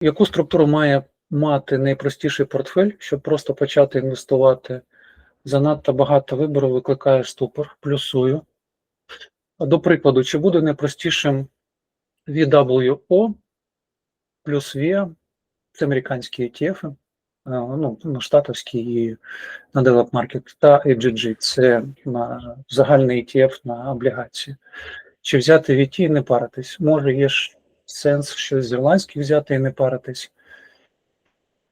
Яку структуру має мати найпростіший портфель, щоб просто почати інвестувати? Занадто багато вибору викликає ступор, плюсую. До прикладу, чи буде найпростішим VWO плюс VIA, це американські ETF, е, ну, ну, штатовські і на Develop Market, та AGG, це на загальний ETF на облігації. Чи взяти VT і не паритись? Може, є сенс щось з ірландських взяти і не паритись.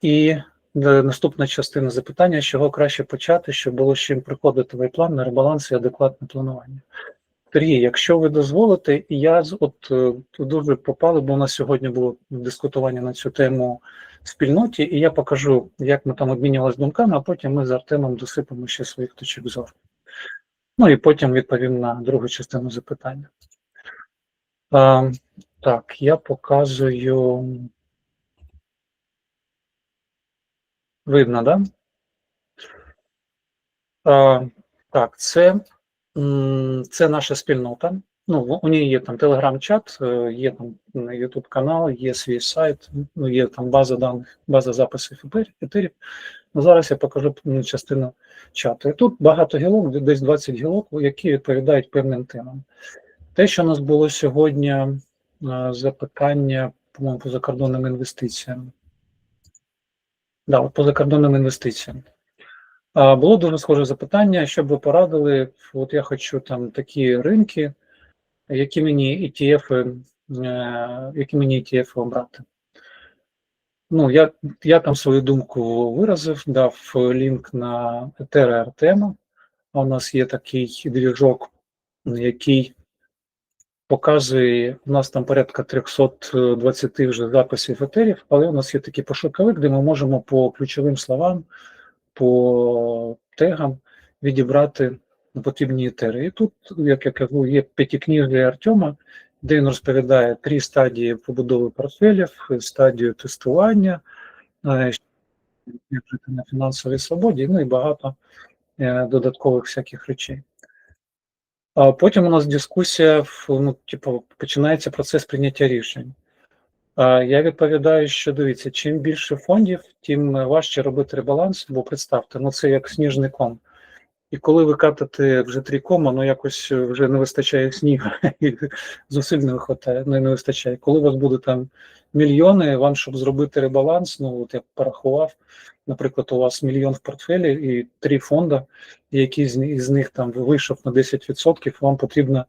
І е, наступна частина запитання, з чого краще почати, щоб було з чим приходити в план на ребаланс і адекватне планування. Сергій, якщо ви дозволите, я от дуже попали, бо у нас сьогодні було дискутування на цю тему в спільноті, і я покажу, як ми там обмінювалися думками, а потім ми з Артемом досипемо ще своїх точок зору. Ну і потім відповім на другу частину запитання. Так, я показую. Видно, да? А, так, це, це наша спільнота. Ну, у неї є там телеграм-чат, е, є там Ютуб канал, є свій сайт, ну, є там база даних, база записів етерів. Ну, зараз я покажу частину чату. І тут багато гілок, десь 20 гілок, які відповідають певним темам. Те, що у нас було сьогодні запитання, по-моєму, по закордонним інвестиціям. Да, по закордонним інвестиціям. Було дуже схоже запитання, щоб ви порадили. От я хочу там такі ринки, які мені ETF, е, які мені ETF обрати. Ну, я, я там свою думку виразив, дав лінк на Ether Артема. А у нас є такий двіжок, який показує, у нас там порядка 320 вже записів етерів, але у нас є такий пошуковик, де ми можемо по ключовим словам, по тегам відібрати потрібні етери. І тут, як я кажу, є п'ятикнижля Артема, де він розповідає три стадії побудови портфелів, стадію тестування, е, на фінансовій свободі, ну і багато е, додаткових всяких речей. Потім у нас дискусія, ну, типу, починається процес прийняття рішень. Я відповідаю, що дивіться, чим більше фондів, тим важче робити ребаланс, бо представте, ну це як сніжний ком. І коли ви катите вже три кома, ну якось вже не вистачає снігу, і зусиль не вистачає, не, не вистачає. Коли у вас буде там мільйони, вам, щоб зробити ребаланс, ну от я порахував, наприклад, у вас мільйон в портфелі і три фонда, і який з, них там вийшов на 10%, вам потрібно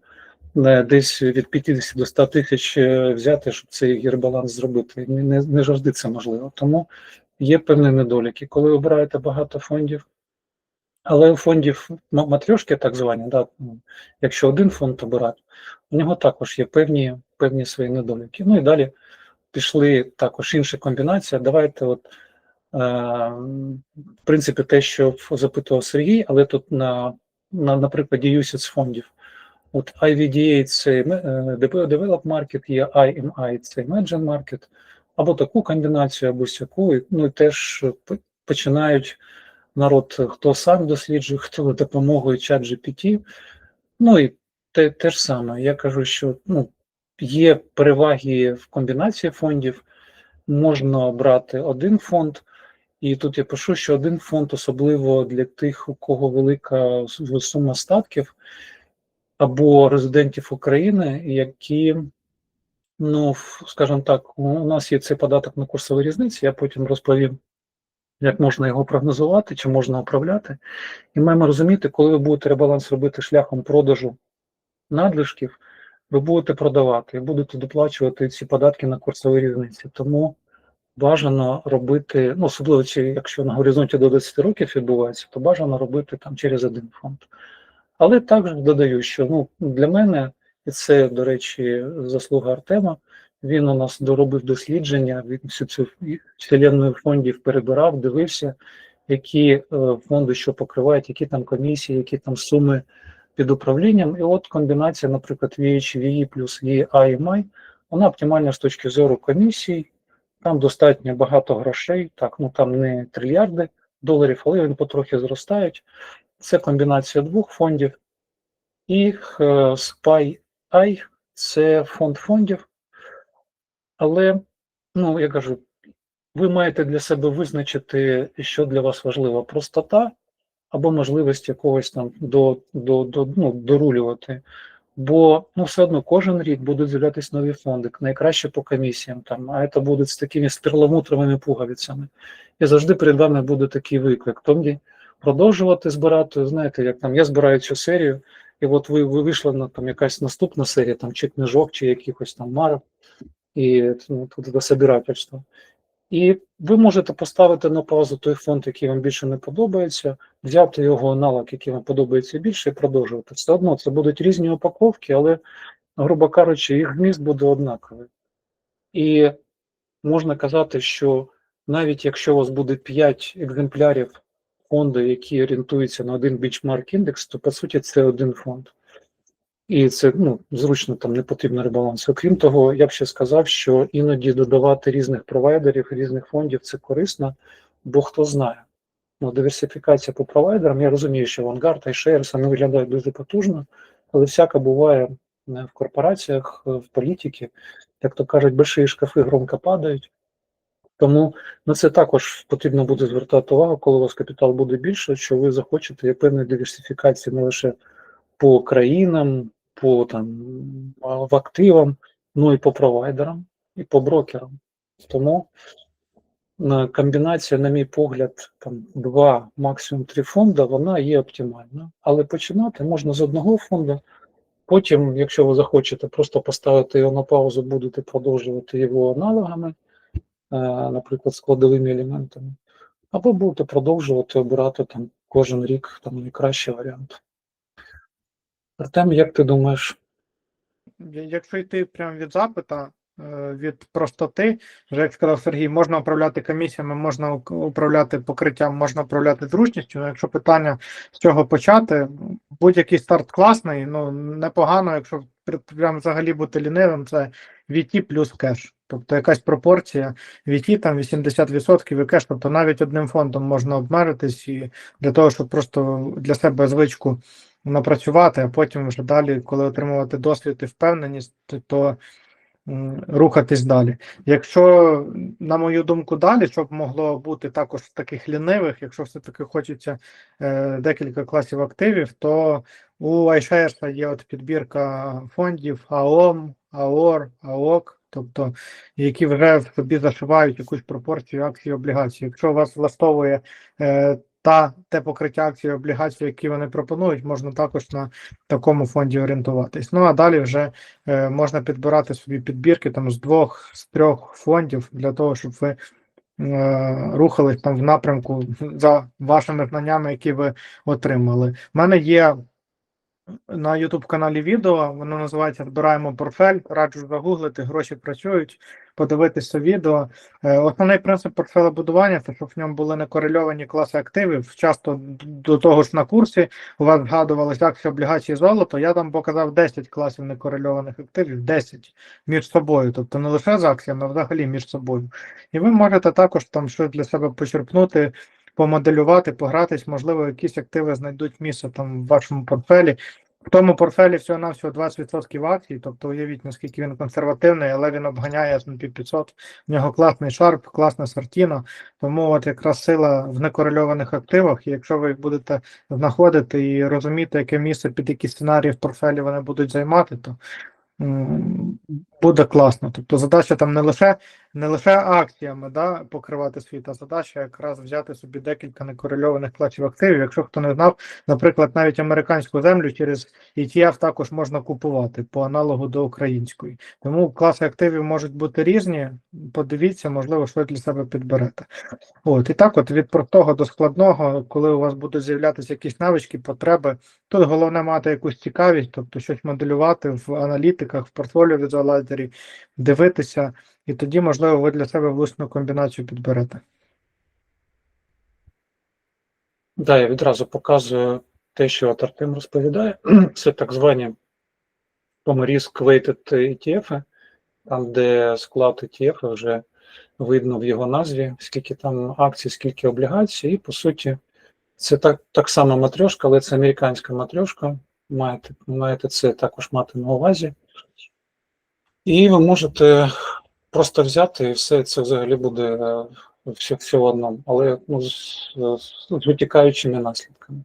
е, десь від 50 до 100 тисяч е, взяти, щоб цей ребаланс зробити. Не, не, завжди це можливо. Тому є певні недоліки. Коли обираєте багато фондів, але у фондів матрьошки, так звані, да, якщо один фонд обирати, у нього також є певні, певні свої недоліки. Ну і далі пішли також інші комбінації. Давайте, от, в принципі, те, що запитував Сергій, але тут на, на, на прикладі UCITS фондів. От IVDA це е, Develop Market, є IMI це Emerging Market, або таку комбінацію, або сяку. Ну і теж починають народ, хто сам досліджує, хто допомогою чат GPT. Ну і те, те ж саме. Я кажу, що ну, є переваги в комбінації фондів, можна брати один фонд. І тут я пишу, що один фонд, особливо для тих, у кого велика сума статків, або резидентів України, які, ну, скажімо так, у нас є цей податок на курсові різниці, я потім розповім, як можна його прогнозувати, чи можна управляти. І маємо розуміти, коли ви будете ребаланс робити шляхом продажу надлишків, ви будете продавати і будете доплачувати ці податки на курсові різниці. Тому бажано робити, ну, особливо якщо на горизонті до 10 років відбувається, то бажано робити там через один фонд. Але також додаю, що ну, для мене, і це, до речі, заслуга Артема, він у нас доробив дослідження, він всю цю вселенну фондів перебирав, дивився, які е, фонди що покривають, які там комісії, які там суми під управлінням. І от комбінація, наприклад, VHVE плюс VIMI, вона оптимальна з точки зору комісій, там достатньо багато грошей, так, ну там не трильярди доларів, але вони потрохи зростають. Це комбінація двох фондів. І е, SPY-I – це фонд фондів. Але, ну, я кажу, ви маєте для себе визначити, що для вас важлива простота або можливість якогось там до, до, до, ну, дорулювати. Бо ну, все одно кожен рік будуть з'являтися нові фонди, найкраще по комісіям, там, а це будуть з такими з перламутровими пуговицями. І завжди перед вами буде такий виклик. Тоді продовжувати збирати, знаєте, як там я збираю цю серію, і от ви, ви вийшла на там якась наступна серія, там чи книжок, чи якихось там марок, і ну, тут до собирательства. І ви можете поставити на паузу той фонд, який вам більше не подобається, взяти його аналог, який вам подобається більше, і продовжувати. Все одно це будуть різні упаковки, але, грубо кажучи, їх вміст буде однаковий. І можна казати, що навіть якщо у вас буде 5 екземплярів фонду, які орієнтуються на один бічмарк індекс, то по суті це один фонд. І це ну, зручно там не потрібно ребаланс. Окрім того, я б ще сказав, що іноді додавати різних провайдерів, різних фондів це корисно, бо хто знає. Ну, диверсифікація по провайдерам, я розумію, що Vanguard і Shares вони виглядають дуже потужно, але всяке буває е, в корпораціях, е, в політиці, як то кажуть, больші шкафи громко падають. Тому на це також потрібно буде звертати увагу, коли у вас капітал буде більше, що ви захочете певної диверсифікації не лише по країнам, по там в активам, ну і по провайдерам, і по брокерам. Тому е, комбінація, на мій погляд, там два, максимум три фонди, вона є оптимальна. Але починати можна з одного фонду. Потім, якщо ви захочете просто поставити його на паузу, будете продовжувати його аналогами, е, наприклад, складовими елементами, або будете продовжувати обирати там кожен рік там найкращий варіант. Артем, як ти думаєш? Якщо йти прямо від запита, е, від простоти, вже як сказав Сергій, можна управляти комісіями, можна управляти покриттям, можна управляти зручністю. Якщо питання з чого почати, будь-який старт класний, ну непогано, якщо прям взагалі бути лінивим, це VT плюс кеш. Тобто якась пропорція VT там 80% і кеш, тобто навіть одним фондом можна обмежитись і для того, щоб просто для себе звичку напрацювати, а потім вже далі, коли отримувати досвід і впевненість, то, рухатись далі. Якщо, на мою думку, далі, щоб могло бути також таких лінивих, якщо все-таки хочеться е, декілька класів активів, то у iShares є от підбірка фондів АОМ, АОР, АОК, тобто які вже в собі зашивають якусь пропорцію акцій і облігацій. Якщо вас влаштовує е, та те покриття акцій облігацій, які вони пропонують, можна також на такому фонді орієнтуватись. Ну а далі вже е, можна підбирати собі підбірки там з двох з трьох фондів для того, щоб ви е, рухались там в напрямку за вашими знаннями, які ви отримали. У мене є на YouTube каналі відео, воно називається Збираємо портфель. Раджу загуглити, гроші працюють, подивитися відео. Е, Основний принцип портфелебудування це щоб в ньому були некорельовані класи активів. Часто до того ж на курсі у вас згадувалися акції, облігації, золото. Я там показав 10 класів некорельованих активів, 10 між собою, тобто не лише з акціями, а взагалі між собою. І ви можете також там щось для себе почерпнути. Помоделювати, погратись, можливо, якісь активи знайдуть місце там в вашому портфелі. В тому портфелі всього навсього 20% акцій, тобто уявіть, наскільки він консервативний, але він обганяє S&P 500. В нього класний шарп, класна сортіна. Тому от якраз сила в некорельованих активах. І якщо ви їх будете знаходити і розуміти, яке місце під які сценарії в портфелі вони будуть займати, то буде класно. Тобто задача там не лише не лише акціями да, покривати світ, а задача якраз взяти собі декілька некорельованих класів активів. Якщо хто не знав, наприклад, навіть американську землю через ETF також можна купувати по аналогу до української. Тому класи активів можуть бути різні. Подивіться, можливо, що для себе підберете. От і так, от від простого до складного, коли у вас будуть з'являтися якісь навички, потреби, тут головне мати якусь цікавість, тобто щось моделювати в аналітиках, в портфоліо візуалайзері, дивитися, і тоді, можливо, ви для себе власну комбінацію підберете. Да, я відразу показую те, що от розповідає. Це так звані Risk Weighted ETF, там, де склад ETF вже видно в його назві, скільки там акцій, скільки облігацій, і по суті, це так, так само матрьошка, але це американська матрьошка. Маєте, маєте це також мати на увазі. І ви можете просто взяти і все це взагалі буде е, все, в одному, але ну, з, з, витікаючими наслідками.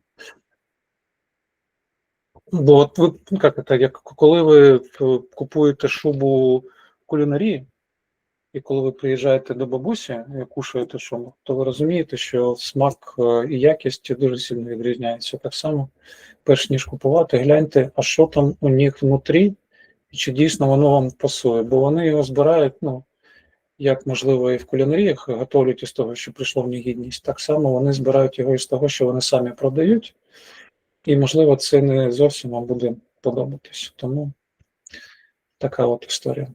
Бо от ви як це, як коли ви е, купуєте шубу кулінарії, і коли ви приїжджаєте до бабусі і кушаєте шубу, то ви розумієте, що смак е, і якість дуже сильно відрізняються. Так само, перш ніж купувати, гляньте, а що там у них внутрі, чи дійсно воно вам пасує, бо вони його збирають, ну, як можливо, і в кулінаріях готують із того, що прийшло в негідність. Так само вони збирають його із того, що вони самі продають, і, можливо, це не зовсім вам буде подобатись. Тому така от історія.